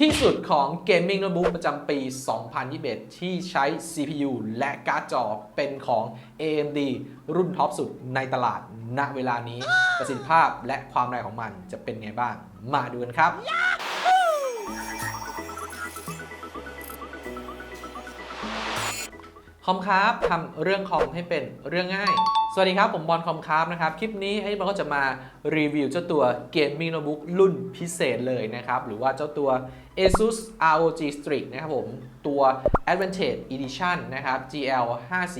ที่สุดของ Gaming Notebook ประจำปี 2021 ที่ใช้ CPU และการ์ดจอเป็นของ AMD รุ่นท็อปสุดในตลาดณเวลานี้ ประสิทธิภาพและความแรงของมันจะเป็นไงบ้าง มาดูกันครับ คอมครับทำเรื่องคอมให้เป็นเรื่องง่าย สวัสดีครับ ผมบอลคอมครับนะครับ คลิปนี้ไอ้บอลก็จะมา รีวิวเจ้าตัว Gaming Notebook รุ่นพิเศษเลยนะครับ หรือว่าเจ้าตัว ASUS ROG Strix นะครับผม ตัว Advantage Edition นะครับ GL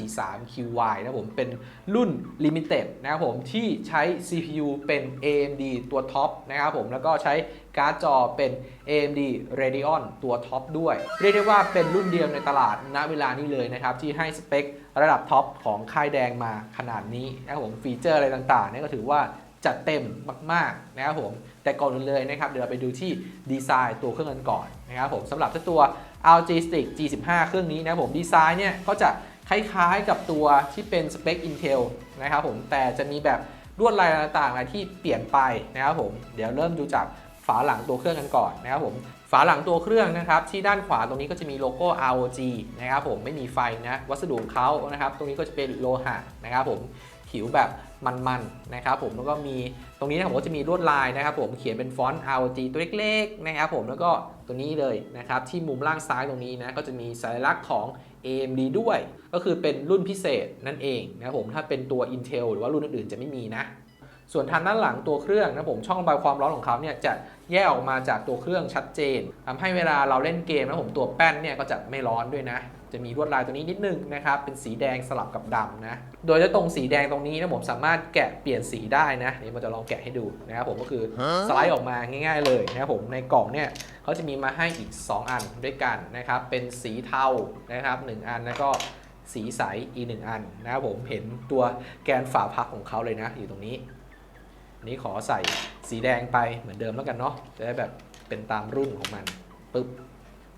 543 QY นะครับผมเป็นรุ่น Limited นะครับผม ที่ใช้ CPU เป็น AMD ตัวท็อปนะครับผม แล้วก็ใช้การ์ดจอเป็น AMD Radeon ตัวท็อปด้วย เรียกได้ว่าเป็นรุ่นเดียวในตลาดณเวลานี้เลยนะครับ ที่ให้สเปคระดับท็อปของค่ายแดงมาขนาดนี้นะครับผมฟีเจอร์อะไรต่างๆเนี่ยก็ถือว่า จัดเต็มมากๆนะครับผมแต่ก่อนอื่นเลยนะครับ เดี๋ยวเราไปดูที่ดีไซน์ตัวเครื่องกันก่อนนะครับผมสำหรับตัว ROG Strix G15 เครื่องนี้นะครับผมดีไซน์เนี่ยก็จะคล้ายๆกับตัวที่เป็นสเปค Intel นะครับผมแต่จะมีแบบลวดลายต่างๆอะไรที่เปลี่ยนไปนะครับผมเดี๋ยวเริ่มดูจากฝาหลังตัวเครื่องกันก่อนนะครับผมฝาหลังตัวเครื่องนะครับที่ด้านขวาตรงนี้ก็จะมีโลโก้ ROG นะครับผมไม่มีไฟนะวัสดุของเขานะครับตรงนี้ก็จะเป็นโลหะนะครับผม ผิวแบบมันๆนะครับผมแล้วก็มีตรงนี้นะผมก็จะมีลวดลายนะครับผมเขียนเป็นฟอนต์ ROG ตัวเล็กๆนะครับผมแล้วก็ตัวนี้เลยนะครับที่มุมล่างซ้ายตรงนี้นะก็จะมีสัญลักษณ์ของ AMD ด้วย ก็คือเป็นรุ่นพิเศษนั่นเองนะครับผมถ้าเป็นตัว Intel หรือว่ารุ่นอื่นๆจะไม่มีนะส่วนทางด้านหลังตัวเครื่องนะผมช่องระบายความร้อนของเขาเนี่ยจะแยกออกมาจากตัวเครื่องชัดเจนทำให้เวลาเราเล่นเกมนะผมตัวแป้นเนี่ยก็จะไม่ร้อนด้วยนะ จะมีลวดลายตัวนี้นิดนึงนะครับ เป็นสีแดงสลับกับดำนะ โดยจะตรงสีแดงตรงนี้นะผมสามารถแกะเปลี่ยนสีได้นะนี่ผมจะลองแกะให้ดูนะครับผมก็คือสไลด์ออกมาง่าย ๆ เลยนะครับผมในกล่องเนี่ยเขาจะมีมาให้อีก 2 อันด้วยกันนะครับ เป็นสีเทานะครับหนึ่งอันแล้วก็สีใสอีกหนึ่งอันนะครับผมเห็นตัวแกนฝาพับของเขาเลยนะ อยู่ตรงนี้อันนี้ขอใส่สีแดงไปเหมือนเดิมแล้วกันเนาะจะได้แบบเป็นตามรุ่นของมันปึ๊บ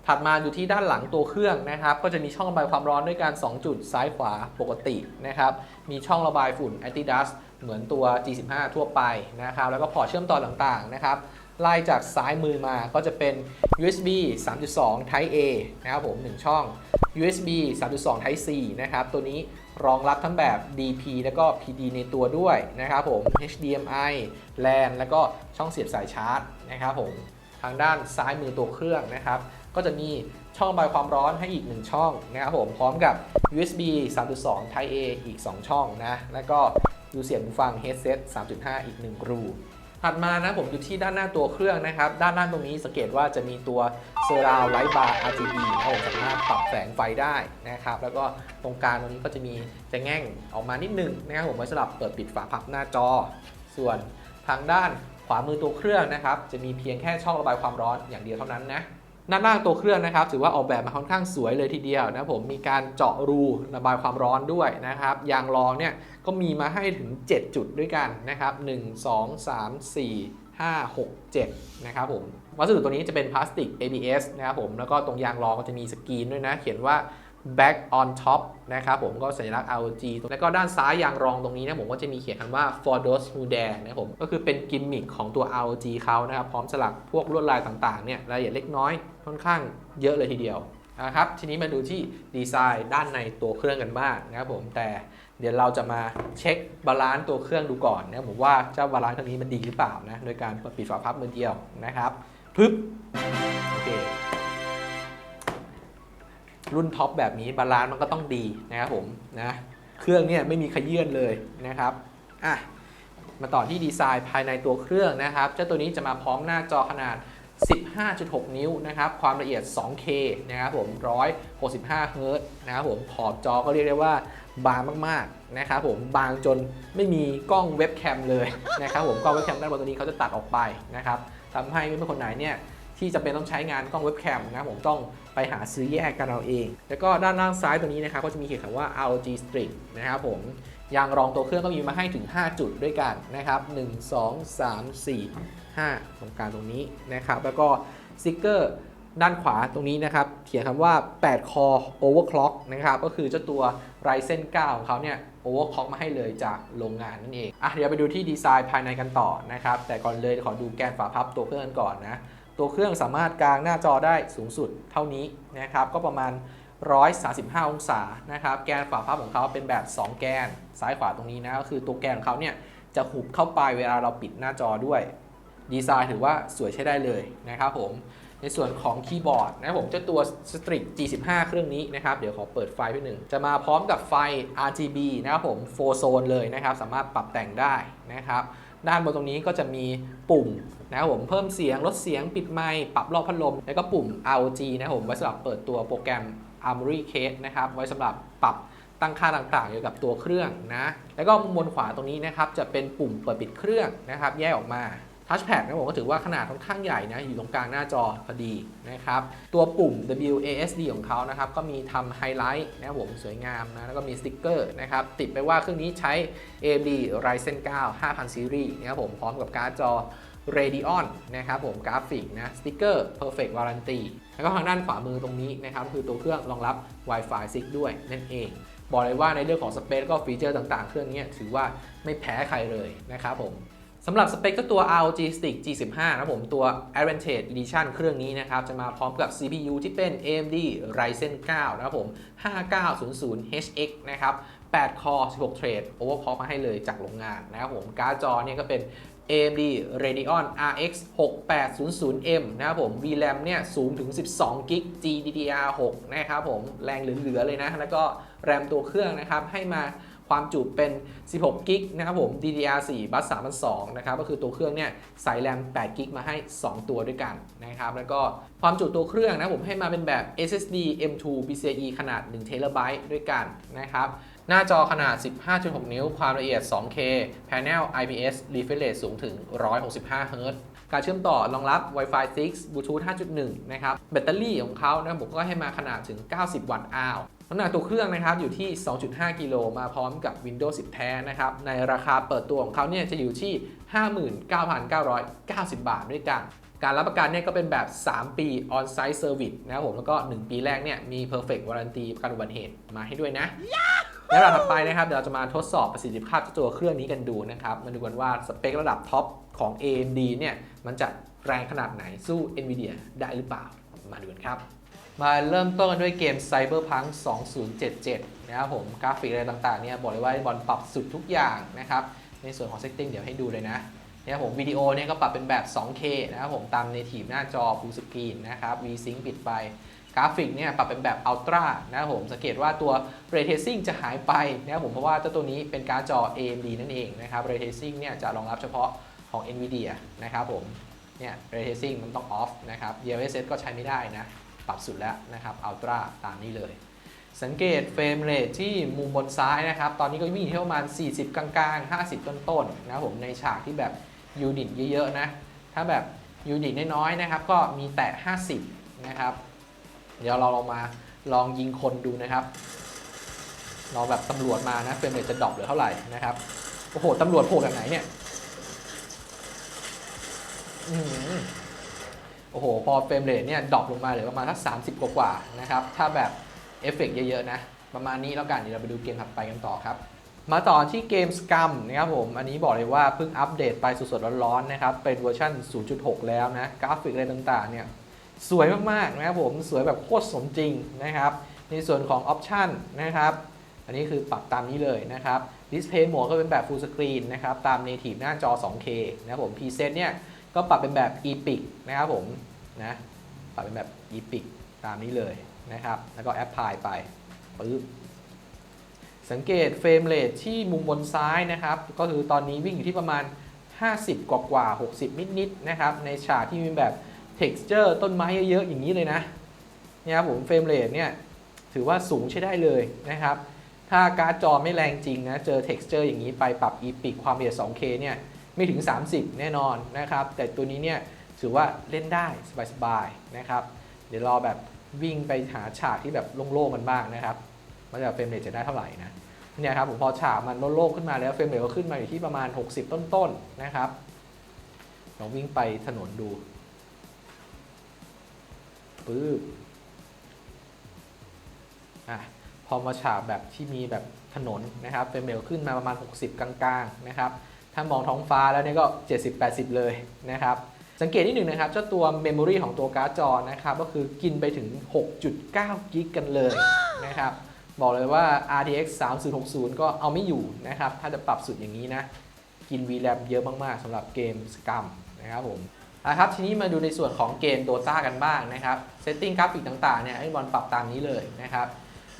ถัดมาอยู่ที่ด้านหลังตัวเครื่องนะครับ ก็จะมีช่องระบายความร้อนด้วยกัน2จุดซ้ายขวาปกตินะครับ มีช่องระบายฝุ่น anti dust เหมือนตัว G15 ทั่วไปนะครับ แล้วก็พอร์ตเชื่อมต่อต่างๆนะครับไล่จากซ้ายมือมาก็จะเป็น USB 3.2 Type A นะครับผม 1 ช่อง USB 3.2 Type C นะครับ ตัวนี้รองรับทั้งแบบ DP แล้วก็ PD ในตัวด้วยนะครับผม HDMI LAN แล้วก็ช่องเสียบสายชาร์จนะครับผม ทางด้านซ้ายมือตัวเครื่องนะครับ ก็จะมีช่องระบายความร้อนให้อีก 1 ช่องนะครับผมพร้อมกับ USB 3.2 Type A อีก 2 ช่องนะ แล้วก็ดูเสียงหูฟัง headset 3.5 อีก 1 รูถัดมานะผมอยู่ที่ด้านหน้าตัวเครื่องนะครับ ด้านล่างตรงนี้สังเกตว่าจะมีตัว Surround Light Bar RGB นะครับผมสามารถปรับแสงไฟได้นะครับ แล้วก็ตรงกลางตรงนี้ก็จะมีจะแง่งออกมานิดนึงนะครับผมไว้สำหรับเปิดปิดฝาพับหน้าจอ ส่วนทางด้านขวามือตัวเครื่องนะครับ จะมีเพียงแค่ช่องระบายความร้อนอย่างเดียวเท่านั้นนะ ด้านล่างตัวเครื่องนะครับถือว่าออกแบบมาค่อนข้างสวยเลยทีเดียวนะผมมีการเจาะรูระบายความร้อนด้วยนะครับยางรองเนี่ยก็มีมาให้ถึง 7 จุดด้วยกันนะครับ 1 2 3 4 5 6 7 นะครับผมวัสดุตัวนี้จะเป็นพลาสติก ABS นะครับผมแล้วก็ตรงยางรองก็จะมีสกรีนด้วยนะ เขียนว่า back on top นะครับผมก็สัญลักษณ์ ROG แล้วก็ด้านซ้ายยางรองตรงนี้นะผมก็จะมีเขียนคำว่า for those who dare นะครับผมก็คือเป็นกิมมิคของตัว ROG เขานะครับพร้อมสลักพวกลวดลายต่างๆเนี่ยรายละเอียดเล็กน้อยค่อนข้างเยอะเลยทีเดียวนะครับทีนี้มาดูที่ดีไซน์ด้านในตัวเครื่องกันบ้างนะครับผมแต่เดี๋ยวเราจะมาเช็คบาลานซ์ตัวเครื่องดูก่อนนะผมว่าเจ้าบาลานซ์ตัวนี้มันดีหรือเปล่านะโดยการปิดปิดฝาพับมือเดียวนะครับปึ๊บโอเค รุ่นท็อปแบบนี้บาลานซ์มันก็ต้องดีนะครับผมนะเครื่องเนี่ยไม่มีขยื่นเลยนะครับอะมาต่อที่ดีไซน์ภายในตัวเครื่องนะครับเจ้าตัวนี้จะมาพร้อมหน้าจอขนาด 15.6 นิ้วนะครับความละเอียด 2K นะครับผม 165 เฮิร์ตซ์นะครับผมขอบจอก็เรียกได้ว่าบางมากๆนะครับผมบางจนไม่มีกล้องเว็บแคมเลยนะครับผมกล้องเว็บแคมด้านบนตัวนี้เขาจะตัดออกไปนะครับทำให้ไม่เป็นคนไหนเนี่ยที่จำเป็นต้องใช้งานกล้องเว็บแคมนะผมต้อง ไปหาซื้อแยกกันเอาเอง แล้วก็ด้านล่างซ้ายตัวนี้นะครับก็จะมีเขียนคำว่า ROG Strix นะครับผมยางรองตัวเครื่องก็มีมาให้ถึง 5 จุดด้วยกันนะครับ 1 2 3 4 5 ตรงกลางตรงนี้นะครับ แล้วก็สติกเกอร์ด้านขวาตรงนี้นะครับ เขียนคำว่า8 core overclock นะครับ ก็คือเจ้าตัว Ryzen 9 ของเขาเนี่ย overclock มาให้เลยจากโรงงานนั่นเอง อะ เดี๋ยวไปดูที่ดีไซน์ภายในกันต่อนะครับ แต่ก่อนเลยขอดูแกนฝาพับตัวเครื่องกันก่อนนะ ตัวเครื่องสามารถกางหน้าจอได้สูงสุดเท่านี้นะครับ ก็ประมาณ 135 องศานะครับ แกนฝาพับของเขาเป็นแบบ 2 แกน ซ้ายขวาตรงนี้นะ ก็คือตัวแกนของเขาเนี่ยจะหุบเข้าไปเวลาเราปิดหน้าจอด้วย ดีไซน์ถือว่าสวยใช้ได้เลยนะครับผม ในส่วนของคีย์บอร์ดนะผมเจ้าตัว Strix G15 เครื่องนี้นะครับ เดี๋ยวขอเปิดไฟล์พี่หนึ่ง จะมาพร้อมกับไฟ RGB นะครับผม 4 โซนเลยนะครับ สามารถปรับแต่งได้นะครับ ด้านบนตรงนี้ก็จะมีปุ่มนะครับผมเพิ่มเสียงลดเสียงปิดไมค์ปรับรอบพัดลม แล้วก็ปุ่ม ROG นะครับผมไว้สำหรับเปิดตัวโปรแกรม Armory Case นะครับไว้สำหรับปรับตั้งค่าต่างๆเกี่ยวกับตัวเครื่องนะ แล้วก็มุมบนขวาตรงนี้นะครับจะเป็นปุ่มเปิดปิดเครื่องนะครับ แยกออกมา ทัชแพดนะผมก็ถือว่าขนาดค่อนข้างใหญ่นะอยู่ตรงกลางหน้าจอพอดีนะครับ ตัวปุ่ม WASD ของเขานะครับก็มีทำไฮไลท์นะผมสวยงามนะแล้วก็มีสติ๊กเกอร์นะครับติดไปว่าเครื่องนี้ใช้ AMD Ryzen 9 5000 Series นะครับผมพร้อมกับการ์ดจอ Radeon นะครับผมกราฟิกนะสติ๊กเกอร์ Perfect Warranty แล้วก็ทางด้านขวามือตรงนี้นะครับคือตัวเครื่องรองรับ Wi-Fi 6 ด้วยนั่นเองบอกเลยว่าในเรื่องของสเปคก็ฟีเจอร์ต่างๆ เครื่องนี้ถือว่าไม่แพ้ใครเลยนะครับผม สำหรับสเปคก็ตัว ROG Strix G15 นะครับผมตัว Advantage Edition เครื่องนี้นะครับ จะมาพร้อมกับ CPU ที่เป็น AMD Ryzen 9 นะครับผม 5900HX นะครับ8 core 16 thread overclock มาให้เลยจากโรงงานนะครับผม การ์ดจอเนี่ยก็เป็น AMD Radeon RX 6800M นะครับผม VRAM เนี่ยสูงถึง 12 g b GDDR6 นะครับผม แรงเหลือๆเลยนะ แล้วก็แรมตัวเครื่องนะครับให้มา ความจุเป็น 16 g b นะครับผม DDR4 บัส3002นะครับก็คือตัวเครื่องเนี่ยใส่แรม8 g b มาให้ 2 ตัวด้วยกันนะครับแล้วก็ความจุตัวเครื่องนะผมให้มาเป็นแบบ SSD M2 PCIe ขนาด1 t b ด้วยกันนะครับหน้าจอขนาด 15.6 นิ้ว ความละเอียด 2K Panel IPS Refresh Rate สูงถึง 165 Hz การเชื่อมต่อรองรับ Wi-Fi 6 Bluetooth 5.1 นะครับ แบตเตอรี่ของเขานะผมก็ให้มาขนาดถึง 90 วัตต์อาว น้ำหนักตัวเครื่องนะครับอยู่ที่ 2.5 กิโลมาพร้อมกับ Windows 10 แท้นะครับ ในราคาเปิดตัวของเขาเนี่ยจะอยู่ที่ 59,990 บาทด้วยกัน การรับประกันเนี่ยก็เป็นแบบ 3 ปี on-site service นะครับผม แล้วก็ 1 ปีแรกเนี่ยมี perfect warranty ประกันอุบัติเหตุมาให้ด้วยนะ ในระดับถัดไปนะครับเดี๋ยวเราจะมาทดสอบประสิทธิภาพตัวเครื่องนี้กันดูนะครับ มาดูกันว่าสเปคระดับท็อปของ AMD เนี่ยมันจะแรงขนาดไหนสู้ NVIDIA ได้หรือเปล่า มาดูกันครับ มาเริ่มต้นกันด้วยเกม Cyberpunk 2077 นะครับผมกราฟิกอะไรต่างๆเนี่ยบอกเลยว่าบอลปรับสุดทุกอย่างนะครับ ในส่วนของ setting เดี๋ยวให้ดูเลยนะเนี่ยผมวิดีโอเนี่ยก็ปรับเป็นแบบ 2K นะครับผมตาม native หน้าจอ full screen นะครับ VSync ปิดไปกราฟิกเนี่ยปรับเป็นแบบ Ultra นะครับผมสังเกตว่าตัว Ray Tracing จะหายไปนะครับผมเพราะว่าเจ้าตัวนี้เป็นการ์ดจอ AMD นั่นเองนะครับ Ray Tracing เนี่ยจะรองรับเฉพาะของ NVIDIA นะครับผมเนี่ย Ray Tracing มันต้อง off นะครับ DLSS ก็ใช้ไม่ได้นะ ปรับสุดแล้วนะครับ Ultra ตามนี้เลย สังเกตเฟรมเรทที่มุมบนซ้ายนะครับ ตอนนี้ก็วิ่งที่ประมาณ 40 กลางๆ 50 ต้นๆนะครับผมในฉากที่แบบยูนิตเยอะๆนะ ถ้าแบบยูนิตน้อยๆนะครับ ก็มีแตะ50 นะครับ เดี๋ยวเราลองมาลองยิงคนดูนะครับลองแบบตำรวจมานะเฟรมเรทจะดรอปเหลือเท่าไหร่นะครับโอ้โหตำรวจโผล่จากไหนเนี่ย อ้โอ้โห พอเฟรมเรทเนี่ยดรอปลงมาเหลือประมาณสัก 30 กว่าๆนะครับ ถ้าแบบเอฟเฟกต์เยอะๆนะ ประมาณนี้แล้วกัน เดี๋ยวเราไปดูเกมถัดไปกันต่อครับ มาต่อที่เกม Scum นะครับผม อันนี้บอกเลยว่าเพิ่งอัปเดตไปสดๆร้อนๆนะครับ เป็นเวอร์ชัน 0.6 แล้วนะ กราฟิกอะไรต่างๆเนี่ยสวยมากๆนะครับผม สวยแบบโคตรสมจริงนะครับ ในส่วนของออปชันนะครับ อันนี้คือปรับตามนี้เลยนะครับ Display Mode ก็เป็นแบบ Full Screen นะครับ ตาม Native หน้าจอ 2K นะครับผม Preset เนี่ยก็ปรับเป็นแบบ Epic นะครับผม นะปรับเป็นแบบ Epic ตามนี้เลยนะครับ แล้วก็ Apply ไปปึ๊บสังเกตเฟรมเรทที่มุมบนซ้ายนะครับ ก็คือตอนนี้วิ่งอยู่ที่ประมาณ 50 กว่ากว่าๆ60 นิดๆนะครับ ในฉากที่มีแบบ texture ต้นไม้เยอะๆ อย่างนี้เลยนะเนี่ยครับผมเฟรมเรทเนี่ยถือว่าสูงใช้ได้เลยนะครับ ถ้าการ์ดจอไม่แรงจริงนะ เจอ texture อย่างนี้ไปปรับ epic ความละเอียด 2K เนี่ยไม่ถึง 30 แน่นอนนะครับ แต่ตัวนี้เนี่ย ถือว่าเล่นได้สบายๆนะครับ เดี๋ยวรอแบบวิ่งไปหาฉากที่แบบโล่งๆกันบ้างนะครับว่าจะเฟรมเรทจะได้เท่าไหร่นะเนี่ยครับผมพอฉากมันโล่งๆขึ้นมาแล้วเฟรมเรทก็ขึ้นมาอยู่ที่ประมาณ 60 ต้นๆนะครับลองวิ่งไปถนนดูปึ๊บอะพอมาฉากแบบที่มีแบบถนนนะครับเฟรมเรทขึ้นมาประมาณ 60 กลางๆนะครับถ้ามองท้องฟ้าแล้วเนี่ยก็ 70-80 เลยนะครับ สังเกตนิดหนึ่งนะครับ เจ้าตัวเมมโมรีของตัวการ์ดจอนะครับ ก็คือกินไปถึง 6.9 กิกกันเลยนะครับ บอกเลยว่า RTX 3060 ก็เอาไม่อยู่นะครับ ถ้าจะปรับสุดอย่างนี้นะ กิน VRAM เยอะมาก ๆสำหรับเกมสกรรมนะครับผมนะครับทีนี้มาดูในส่วนของเกม Dota กันบ้างนะครับเซตติ้งกราฟิกต่างๆเนี่ยไอ้บอลปรับตามนี้เลยนะครับ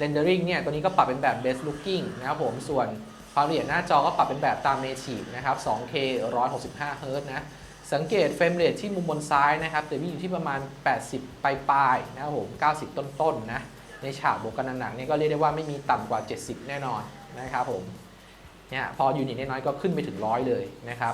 Rendering เนี่ยตัวนี้ก็ปรับเป็นแบบ Best Looking นะครับผมส่วนความละเอียดหน้าจอก็ปรับเป็นแบบตาม Native นะครับ 2K 165 Hz นะ สังเกตเฟรมเรทที่มุมบนซ้ายนะครับจะมีอยู่ที่ประมาณ 80 ปลายๆนะครับผม 90 ต้นๆนะ ในฉากบวกกันหนักๆเนี่ยก็เรียกได้ว่าไม่มีต่ำกว่า 70 แน่นอนนะครับผม เนี่ยพอยูนิตน้อยก็ขึ้นไปถึงร้อยเลยนะครับ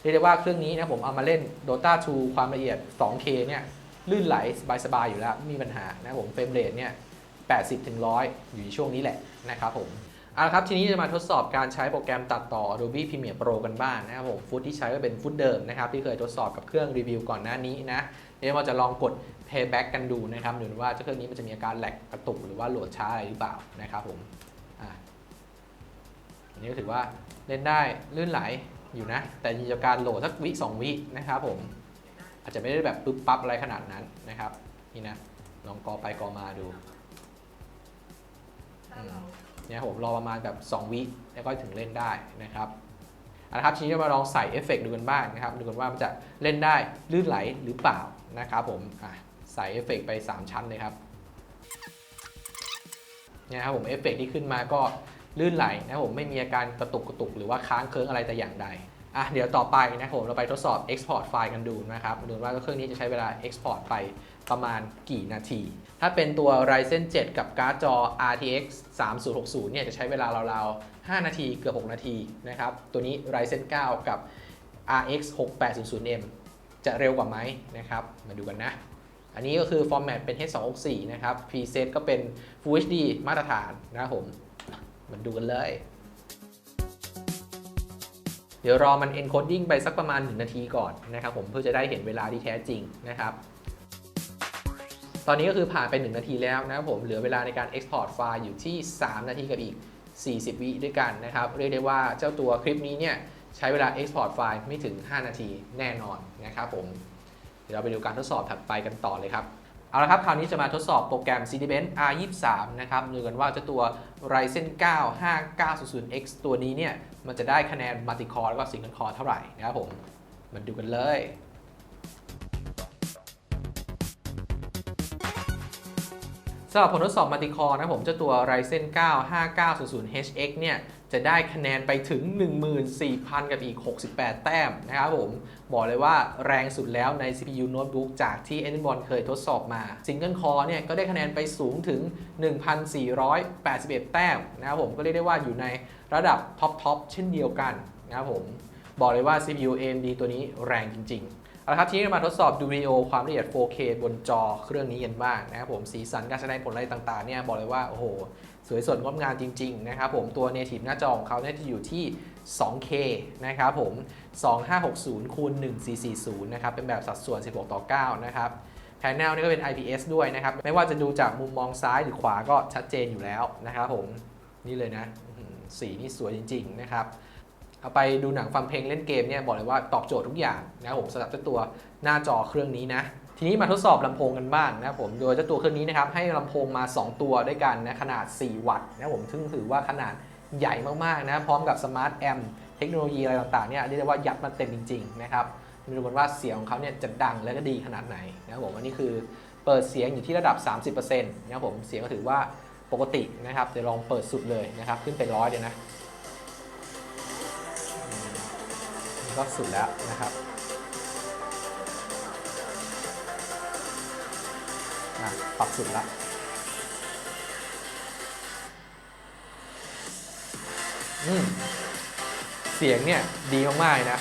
เรียกได้ว่าเครื่องนี้นะผมเอามาเล่น Dota 2 ความละเอียด 2K เนี่ยลื่นไหลสบายๆอยู่แล้วไม่มีปัญหานะผมเฟรมเรทเนี่ย 80 ถึง 100 อยู่ในช่วงนี้แหละนะครับผม เอาละครับทีนี้จะมาทดสอบการใช้โปรแกรมตัดต่อ Adobe Premiere Pro กันบ้างนะครับผมฟุตที่ใช้ก็เป็นฟุตเดิมนะครับที่เคยทดสอบกับเครื่องรีวิวก่อนหน้านี้นะเดี๋ยวเราจะลองกด Playback กันดูนะครับดูว่าเจ้าเครื่องนี้มันจะมีอาการแหลกกระตุกหรือว่าโหลดช้าอะไรหรือเปล่านะครับผมอันนี้ก็ถือว่าเล่นได้ลื่นไหลอยู่นะ แต่มีอาการโหลดสักวิสองวินะครับผมอาจจะไม่ได้แบบปึ๊บปั๊บอะไรขนาดนั้นนะครับนี่นะลองกอไปกอมาดู เนี่ยผมรอประมาณแบบ2วิแล้วก็ถึงเล่นได้นะครับเอาละครับทีนี้เรามาลองใส่เอฟเฟกต์ดูกันบ้างนะครับดูกันว่ามันจะเล่นได้ลื่นไหลหรือเปล่านะครับผมใส่เอฟเฟกต์ไป 3 ชั้นเลยครับเนี่ยครับผมเอฟเฟกต์ที่ขึ้นมาก็ลื่นไหลนะผมไม่มีอาการกระตุกกระตุกหรือว่าค้างเคิร์งอะไรแต่อย่างใดอะเดี๋ยวต่อไปนะครับผมเราไปทดสอบ Export ไฟล์กันดูนะครับดูว่าเครื่องนี้จะใช้เวลา Export ไปประมาณกี่นาที ถ้าเป็นตัว Ryzen 7 กับการ์ดจอ RTX 3060 เนี่ยจะใช้เวลาราวๆ 5 นาทีเกือบ 6 นาทีนะครับ ตัวนี้ Ryzen 9 กับ RX 6800M จะเร็วกว่าไหมนะครับ มาดูกันนะ อันนี้ก็คือฟอร์แมตเป็น H264 นะครับ preset ก็เป็น Full HD มาตรฐานนะครับผม มาดูกันเลย เดี๋ยวรอมัน encoding ไปสักประมาณ 1 นาทีก่อนนะครับผมเพื่อจะได้เห็นเวลาที่แท้จริงนะครับ ตอนนี้ก็คือผ่านไป 1 นาทีแล้วนะครับผมเหลือเวลาในการ Export ไฟล์อยู่ที่ 3 นาทีกับอีก 40 วิด้วยกันนะครับ เรียกได้ว่าเจ้าตัวคลิปนี้เนี่ยใช้เวลา Export ไฟล์ไม่ถึง 5 นาทีแน่นอนนะครับผม เดี๋ยวเราไปดูการทดสอบถัดไปกันต่อเลยครับ เอาละครับ คราวนี้จะมาทดสอบโปรแกรม Cinebench R23 นะครับดูกันว่าเจ้าตัว Ryzen 9 5900X ตัวนี้เนี่ยมันจะได้คะแนน Multi Core แล้วก็ Single Core เท่าไหร่นะครับผม มาดูกันเลย สำหรับผลทดสอบมัลติคอร์นะผมเจ้าตัว Ryzen 9 5900HX เนี่ยจะได้คะแนนไปถึง 14,000 กับอีก 68 แต้มนะครับผม บอกเลยว่าแรงสุดแล้วใน CPU Notebook จากที่ a n b o n เคยทดสอบมา Single Core เนี่ยก็ได้คะแนนไปสูงถึง 1,481 แต้มนะครับผมก็เรียกได้ว่าอยู่ในระดับท็อปทอปเช่นเดียวกันนะครับผม บอกเลยว่า CPU AMD ตัวนี้แรงจริง ๆ เอาละครับทีนี้เรามาทดสอบดูวิดีโอความละเอียด 4K บนจอเครื่องนี้กันบ้างนะครับผมสีสันการแสดงผลอะไรต่างๆเนี่ยบอกเลยว่าโอ้โหสวยสดงดงามจริง ๆ นะครับผมตัว native หน้าจอของเขาเนี่ยจะอยู่ที่ 2K นะครับผม 2560คูณ1440 นะครับ เป็นแบบสัดส่วน 16 ต่อ 9 นะครับแผงแนวนี่ก็เป็น IPS ด้วยนะครับ ไม่ว่าจะดูจากมุมมองซ้ายหรือขวาก็ชัดเจนอยู่แล้วนะครับผมนี่เลยนะ สีนี่สวยจริง ๆ นะครับ เอาไปดูหนังฟังเพลงเล่นเกมเนี่ยบอกเลยว่าตอบโจทย์ทุกอย่างนะครับผมสำหรับเจ้าตัวหน้าจอเครื่องนี้นะทีนี้มาทดสอบลำโพงกันบ้างนะครับผมโดยเจ้าตัวเครื่องนี้นะครับให้ลำโพงมา 2 ตัวด้วยกันนะขนาด 4 วัตต์นะผมซึ่งถือว่าขนาดใหญ่มากๆนะพร้อมกับสมาร์ทแอมเทคโนโลยีอะไรต่างๆเนี่ยเรียกได้ว่ายัดมาเต็มจริงๆนะครับมาดูกันว่าเสียงของเขาเนี่ยจะดังและก็ดีขนาดไหนนะครับผมอันนี้คือเปิดเสียงอยู่ที่ระดับ 30%นะครับผมเสียงก็ถือว่าปกตินะครับเดี๋ยวลองเปิดสุดเลยนะครับขึ้นไปร้อยเลยนะ ก็สุดแล้วนะครับปรับสุดแล้วอืมเสียงเนี่ย ดีมากๆนะ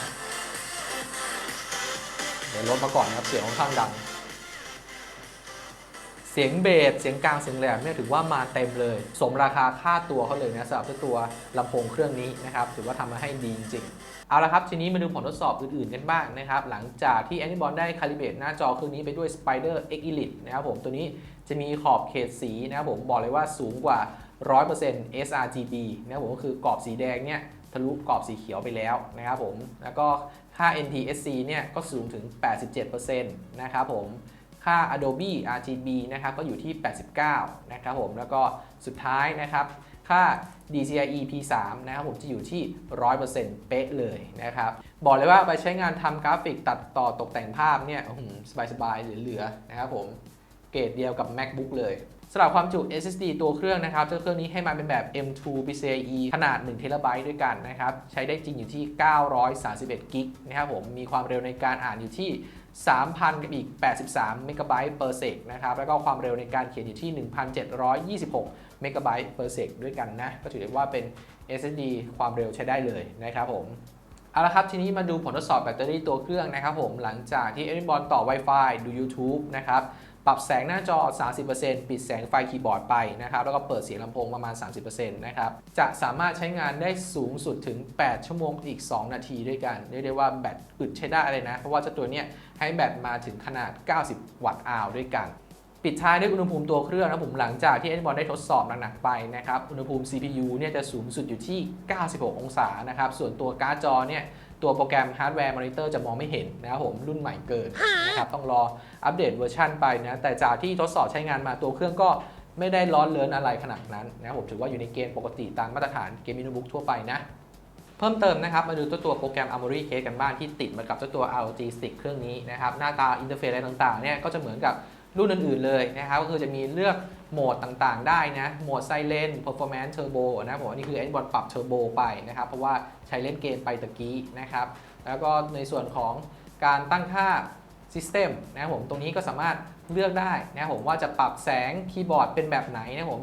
เดี๋ยวลดมาก่อนนะครับ เสียงค่อนข้างดัง เสียงเบสเสียงกลางเสียงแหลมเนี่ยถือว่ามาเต็มเลย สมราคาค่าตัวเขาเลยนะสำหรับตัวลำโพงเครื่องนี้นะครับถือว่าทำมาให้ดีจริงเอาละครับทีนี้มาดูผลทดสอบอื่นๆกันบ้างนะครับหลังจากที่ a n i b o n ได้คาลิเบรตหน้าจอเครื่องนี้ไปด้วย Spider X Elite นะครับผมตัวนี้จะมีขอบเขตสีนะครับผมบอกเลยว่าสูงกว่า 100% sRGB นะครับผมก็คือกรอบสีแดงเนี่ยทะลุกรอบสีเขียวไปแล้วนะครับผมแล้วก็ค่า NTSC เนี่ยก็สูงถึง 87%นะครับผม ค่า Adobe RGB นะครับก็อยู่ที่ 89 นะครับผม แล้วก็สุดท้ายนะครับ ค่า DCIe P3 นะครับผมจะอยู่ที่ 100%เป๊ะเลยนะครับ บอกเลยว่าไปใช้งานทำกราฟิกตัดต่อตกแต่งภาพเนี่ยสบายๆเหลือๆนะครับผมเกรดเดียวกับ MacBook เลยสำหรับความจุ SSD ตัวเครื่องนะครับเจ้าเครื่องนี้ให้มาเป็นแบบ M2 PCIe ขนาด1 t b ด้วยกันนะครับ ใช้ได้จริงอยู่ที่ 931กิกนะครับผม มีความเร็วในการอ่านอยู่ที่ 3,000 กับอีก 83 เมกะไบต์ per sec นะครับ แล้วก็ความเร็วในการเขียนอยู่ที่ 1,726 เมกะไบต์ per sec ด้วยกันนะ ก็ถือได้ว่าเป็น SSD ความเร็วใช้ได้เลยนะครับผม เอาละครับ ทีนี้มาดูผลทดสอบแบตเตอรี่ตัวเครื่องนะครับผม หลังจากที่เอริบอลต่อ Wi-Fi ดู YouTube นะครับ ปรับแสงหน้าจอ 30%ปิดแสงไฟคีย์บอร์ดไปนะครับแล้วก็เปิดเสียงลำโพงประมาณ 30%นะครับจะสามารถใช้งานได้สูงสุดถึง 8 ชั่วโมงอีก 2 นาทีด้วยกันเรียกได้ว่าแบตอึดใช้ได้เลยนะ เพราะว่าเจ้าตัวเนี้ยให้แบตมาถึงขนาด 90 วัตต์อาวด้วยกันปิดท้ายด้วยอุณหภูมิตัวเครื่องนะผมหลังจากที่เอ็นบอลได้ทดสอบหนักๆไปนะครับ อุณหภูมิ CPU เนี่ยจะสูงสุดอยู่ที่ 96 องศานะครับ ส่วนตัวการ์ดจอเนี่ย ตัวโปรแกรมฮาร์ดแวร์มอนิเตอร์จะมองไม่เห็นนะครับผมรุ่นใหม่เกินนะครับต้องรออัปเดตเวอร์ชันไปนะแต่จากที่ทดสอบใช้งานมาตัวเครื่องก็ไม่ได้ร้อนเลินอะไรขนาดนั้นนะครับผมถือว่าอยู่ในเกณฑ์ปกติตามมาตรฐานเกมมินบุ๊กทั่วไปนะเพิ่มเติมนะครับมาดูตัวตัวโปรแกรม Armory Case กันบ้างที่ติดมากับเจ้าตัว ROG Stick เครื่องนี้นะครับหน้าตาอินเทอร์เฟซอะไรต่างๆเนี่ยก็จะเหมือนกับรุ่นอื่นๆเลยนะครับก็คือจะมีเลือก โหมดต่างๆ ได้นะ โหมด Silent Performance Turbo นะผมนนี้คือ a n d r o i d ปรับ Turbo ไปนะครับ เพราะว่าใช้เล่นเกมไปตะกี้นะครับ แล้วก็ในส่วนของการตั้งค่า System นะผมตรงนี้ก็สามารถเลือกได้นะผมว่าจะปรับแสงคีย์บอร์ดเป็นแบบไหนนะผม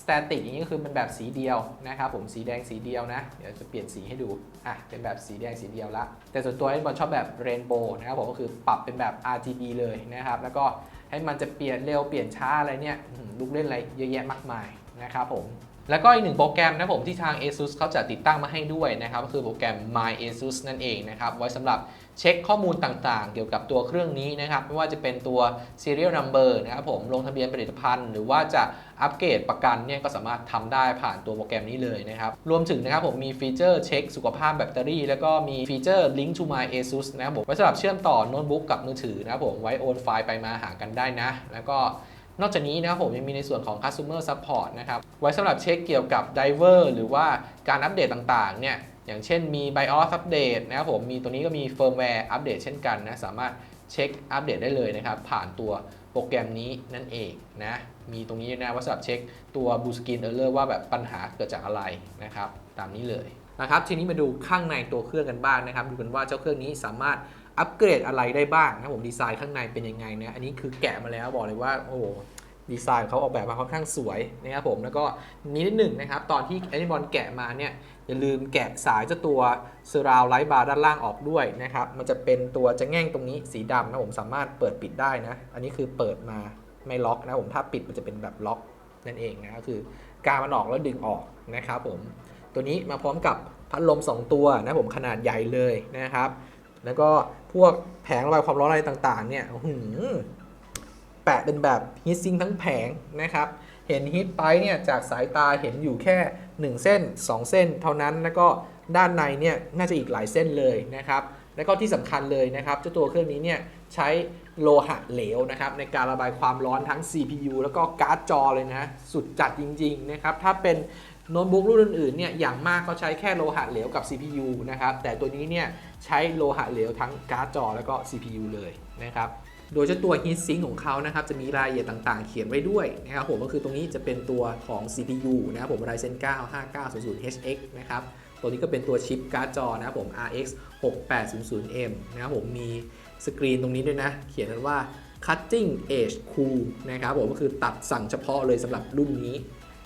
สแตติกอย่างนี้ก็คือเป็นแบบสีเดียวนะครับผมสีแดงสีเดียวนะ เดี๋ยวจะเปลี่ยนสีให้ดูอะเป็นแบบสีแดงสีเดียวละแต่ส่วนตัวไอ้บอลชอบแบบเรนโบว์นะครับผมก็คือปรับเป็นแบบ RGB เลยนะครับ แล้วก็ ให้มันจะเปลี่ยนเร็วเปลี่ยนช้าอะไรเนี่ยลูกเล่นอะไรเยอะแยะมากมายนะครับผมแล้วก็อีกหนึ่งโปรแกรมนะผมที่ทาง ASUS เขาจะติดตั้งมาให้ด้วยนะครับก็คือโปรแกรม My ASUS นั่นเองนะครับไว้สำหรับ เช็คข้อมูลต่างๆ เกี่ยวกับตัวเครื่องนี้นะครับ ไม่ว่าจะเป็นตัว serial number นะครับผมลงทะเบียนผลิตภัณฑ์ หรือว่าจะอัปเกรดประกันเนี่ยก็สามารถทำได้ผ่านตัวโปรแกรมนี้เลยนะครับ รวมถึงนะครับผมมีฟีเจอร์เช็คสุขภาพแบตเตอรี่ แล้วก็มีฟีเจอร์ link to my ASUS นะครับผมไว้สำหรับเชื่อมต่อโน้ตบุ๊กกับมือถือนะครับผมไว้โอนไฟล์ไปมาหากันได้นะ แล้วก็นอกจากนี้นะครับผมยังมีในส่วนของ customer support นะครับไว้สำหรับเช็คเกี่ยวกับ driver หรือว่าการอัปเดตต่างๆเนี่ย อย่างเช่นมี BIOS อัปเดตนะครับผมมีตัวนี้ก็มี firmware อัปเดตเช่นกันนะสามารถเช็คอัปเดตได้เลยนะครับ ผ่านตัวโปรแกรมนี้นั่นเองนะมีตรงนี้นะไว้สำหรับเช็คตัว blue screen error ว่าแบบปัญหาเกิดจากอะไรนะครับ ตามนี้เลยนะครับทีนี้มาดูข้างในตัวเครื่องกันบ้างนะครับ ดูกันว่าเจ้าเครื่องนี้สามารถอัปเกรดอะไรได้บ้างนะผมดีไซน์ข้างในเป็นยังไงนะอันนี้คือแกะมาแล้วบอกเลยว่าโอ้โห ดีไซน์ของเขาออกแบบมาค่อนข้างสวยนะครับผมแล้วก็มีนิดหนึ่งนะครับ ตอนที่แอนิบอลแกะมาเนี่ยอย่าลืมแกะสายเจ้าตัวเซราวไลท์บาร์ด้านล่างออกด้วยนะครับ มันจะเป็นตัวจะแง่งตรงนี้สีดำนะผมสามารถเปิดปิดได้นะ อันนี้คือเปิดมาไม่ล็อกนะผมถ้าปิดมันจะเป็นแบบล็อกนั่นเองนะก็คือการมันออกแล้วดึงออกนะครับผมตัวนี้มาพร้อมกับพัดลม 2 ตัวนะผมขนาดใหญ่เลยนะครับ แล้วก็พวกแผงระบายความร้อนอะไรต่างๆเนี่ยหื แปะเป็นแบบฮีทซิงทั้งแผงนะครับ เห็นฮีทไปเนี่ยจากสายตาเห็นอยู่แค่ 1 เส้น 2 เส้น เท่านั้นแล้วก็ด้านในเนี่ยน่าจะอีกหลายเส้นเลยนะครับ แล้วก็ที่สำคัญเลยนะครับเจ้าตัวเครื่องนี้เนี่ยใช้โลหะเหลวนะครับในการระบายความร้อนทั้ง CPU แล้วก็การ์ดจอเลยนะสุดจัดจริงๆนะครับถ้าเป็นโน้ตบุ๊กรุ่นอื่นๆเนี่ยอย่างมากก็ใช้แค่โลหะเหลวกับ CPU นะครับแต่ตัวนี้เนี่ยใช้โลหะเหลวทั้งการ์ดจอแล้วก็ CPU เลยนะครับ โดยเจ้าตัว Heat Sink ของเขานะครับจะมีรายละเอียดต่างๆ เขียนไว้ด้วยนะครับผมก็คือตรงนี้จะเป็นตัวของ CPU นะครับผม Ryzen 9 5900HX นะครับตัวนี้ก็เป็นตัวชิปการ์ดจอนะครับผม RX 6800M นะครับผมมีสกรีนตรงนี้ด้วยนะ เขียนกันว่า cutting edge cool นะครับผมก็คือตัดสั่งเฉพาะเลยสำหรับรุ่นนี้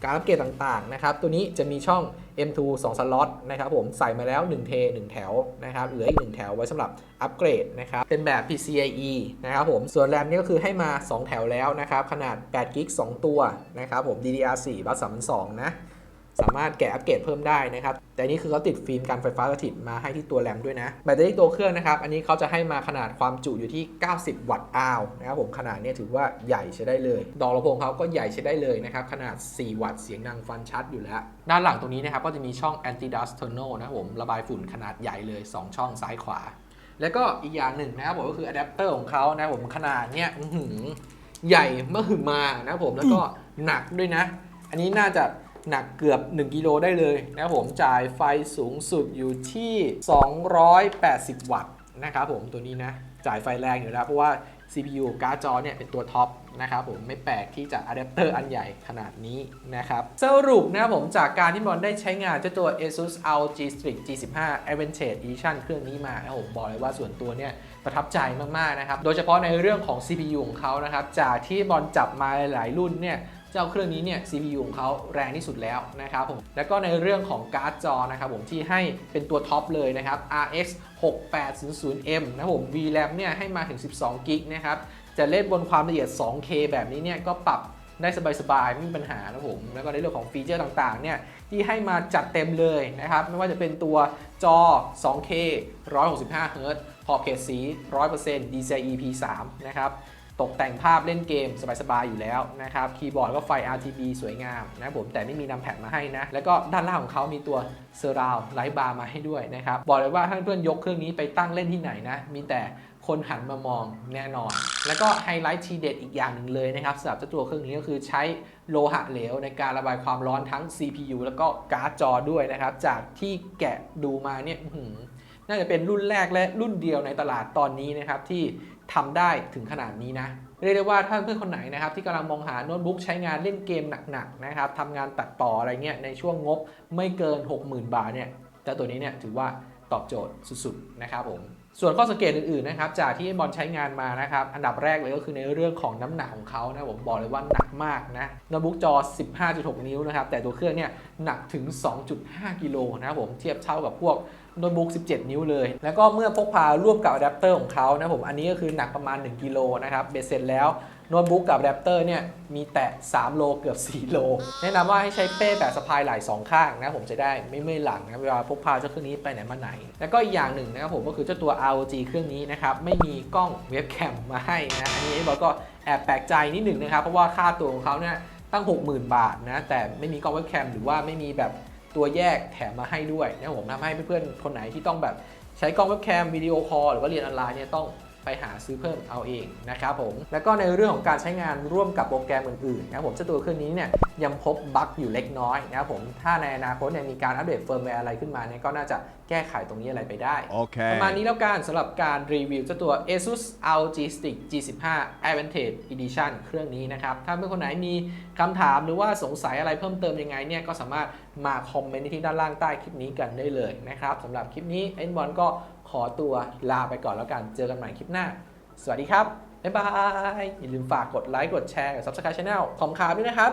การอัปเกรดต่างๆนะครับตัวนี้จะมีช่อง M2 2สล็อตนะครับผมใส่มาแล้ว 1 เท 1 แถวนะครับเหลืออีก 1 แถวไว้สำหรับอัปเกรดนะครับเป็นแบบ PCIe นะครับผมส่วนแรมนี่ก็คือให้มา 2 แถวแล้วนะครับขนาด8กิก2ตัวนะครับผม DDR4 บัส32นะ สามารถแกะอัปเกรดเพิ่มได้นะครับ แต่นี่คือเขาติดฟิล์มกันไฟฟ้าสถิตมาให้ที่ตัวแรมด้วยนะ แบตเตอรี่ตัวเครื่องนะครับ อันนี้เขาจะให้มาขนาดความจุอยู่ที่ 90 วัตต์อาวนะครับผมขนาดเนี้ถือว่าใหญ่ใช้ได้เลย ดอกลำโพงเขาก็ใหญ่ใช้ได้เลยนะครับ ขนาด 4 วัตต์เสียงดังฟังชัดอยู่แล้ว ด้านหลังตรงนี้นะครับก็จะมีช่อง anti dust tunnel นะครับผมระบายฝุ่นขนาดใหญ่เลย 2 ช่องซ้ายขวา แล้วก็อีกอย่างหนึ่งนะครับผมก็คืออะแดปเตอร์ของเขานะครับผมขนาดเนี้ยใหญ่เมื่อหึมานะครับผมแล้วก็หนักด้วยนะ อันนี้น่าจะ หนักเกือบ 1 กิโลได้เลยนะครับผมจ่ายไฟสูงสุดอยู่ที่ 280 วัตต์นะครับผมตัวนี้นะจ่ายไฟแรงอยู่แล้วเพราะว่า CPU การ์ดจอเนี่ยเป็นตัวท็อปนะครับผมไม่แปลกที่จะอะแดปเตอร์อันใหญ่ขนาดนี้นะครับสรุปนะครับผมจากการที่บอลได้ใช้งานเจ้าตัว ASUS ROG Strix G15 Advantage Edition เครื่องนี้มานะผมบอกเลยว่าส่วนตัวเนี่ยประทับใจมาก ๆ นะครับ โดยเฉพาะในเรื่องของ CPU ของเขานะครับ จากที่บอลจับมาหลายรุ่นเนี่ย เจ้าเครื่องนี้เนี่ย CPU ของเขาแรงที่สุดแล้วนะครับผม แล้วก็ในเรื่องของการ์ดจอนะครับผมที่ให้เป็นตัวท็อปเลยนะครับ RX 6800M นะครับผม VRAM เนี่ยให้มาถึง 12 g b นะครับ จะเล่นบนความละเอียด 2K แบบนี้เนี่ยก็ปรับได้สบายๆ ไม่มีปัญหานะครับผม แล้วก็ในเรื่องของฟีเจอร์ต่างๆ เนี่ยที่ให้มาจัดเต็มเลยนะครับ ไม่ว่าจะเป็นตัวจอ 2K 165 Hz ขอบเขตสี 100% DCI P3 นะครับ ตกแต่งภาพเล่นเกมสบายๆอยู่แล้วนะครับ คีย์บอร์ดก็ไฟ RGB สวยงามนะผมแต่ไม่มีนำแพดมาให้นะ แล้วก็ด้านล่างของเขามีตัวเซอร์ราวไลท์บาร์มาให้ด้วยนะครับ บอกเลยว่าถ้าเพื่อนๆยกเครื่องนี้ไปตั้งเล่นที่ไหนนะ มีแต่คนหันมามองแน่นอน แล้วก็ไฮไลท์ทีเด็ดอีกอย่างหนึ่งเลยนะครับสำหรับเจ้าตัวเครื่องนี้ก็คือใช้โลหะเหลวในการระบายความร้อนทั้ง CPU แล้วก็การ์ดจอด้วยนะครับ จากที่แกะดูมาเนี่ยน่าจะเป็นรุ่นแรกและรุ่นเดียวในตลาดตอนนี้นะครับที่ ทำได้ถึงขนาดนี้นะเรียกได้ว่าถ้าเพื่อนคนไหนนะครับที่กำลังมองหาโน้ตบุ๊กใช้งานเล่นเกมหนักๆนะครับทำงานตัดต่ออะไรเงี้ยในช่วงงบไม่เกิน 60,000 บาทเนี่ยแต่ตัวนี้เนี่ยถือว่าตอบโจทย์สุดๆนะครับผม ส่วนข้อสังเกตอื่นๆนะครับจากที่บอลใช้งานมานะครับอันดับแรกเลยก็คือในเรื่องของน้ำหนักของเขานะผมบอกเลยว่าหนักมากนะโน้ตบุ๊กจอ 15.6 นิ้วนะครับแต่ตัวเครื่องเนี่ยหนักถึง 2.5 กิโลนะครับผมเทียบเท่ากับพวกโน้ตบุ๊ก 17 นิ้วเลย แล้วก็เมื่อพกพาร่วมกับอะแดปเตอร์ของเขานะผมอันนี้ก็คือหนักประมาณ 1 กิโลนะครับเบ็ดเสร็จแล้ว โน้ตบุ๊กกับแดปเตอร์เนี่ยมีแตะ 3 โลเกือบ 4 โล แนะนำว่าให้ใช้เป้แบบสะพายไหล่2ข้างนะผมจะได้ไม่เมื่อยหลังนะเวลาพกพาเจ้าเครื่องนี้ไปไหนมาไหน แล้วก็อีกอย่างหนึ่งนะครับผมก็คือเจ้าตัว ROG เครื่องนี้นะครับไม่มีกล้องเว็บแคมมาให้นะอันนี้บอกก็แอบแปลกใจนิดหนึ่งนะครับเพราะว่าค่าตัวของเขาเนี่ยตั้ง 60,000 บาทนะแต่ไม่มีกล้องเว็บแคมหรือว่าไม่มีแบบตัวแยกแถมมาให้ด้วยนะผมทำให้เพื่อนๆคนไหนที่ต้องแบบใช้กล้องเว็บแคมวิดีโอคอลหรือว่าเรียนออนไลน์เนี่ยต้อง ไปหาซื้อเพิ่มเอาเองนะครับผม แล้วก็ในเรื่องของการใช้งานร่วมกับโปรแกรมอื่นๆนะครับผมเจ้าตัวเครื่องนี้เนี่ยยังพบบั๊กอยู่เล็กน้อยนะครับผม ถ้าในอนาคตเนี่ยมีการอัปเดตเฟิร์มแวร์อะไรขึ้นมาเนี่ยก็น่าจะแก้ไขตรงนี้อะไรไปได้ Okay. ประมาณนี้แล้วกันสำหรับการรีวิวเจ้าตัว ASUS ROG Strix G15 Advantage Edition เครื่องนี้นะครับ ถ้าเพื่อนคนไหนมีคำถามหรือว่าสงสัยอะไรเพิ่มเติมยังไงเนี่ยก็สามารถมาคอมเมนต์ที่ด้านล่างใต้คลิปนี้กันได้เลยนะครับสำหรับคลิปนี้เอ็นบอลก็ ขอตัวลาไปก่อนแล้วกัน เจอกันใหม่คลิปหน้า สวัสดีครับ บ๊ายบาย อย่าลืมฝากกดไลค์ กดแชร์กับ Subscribe Channel ของคาด้วยนะครับ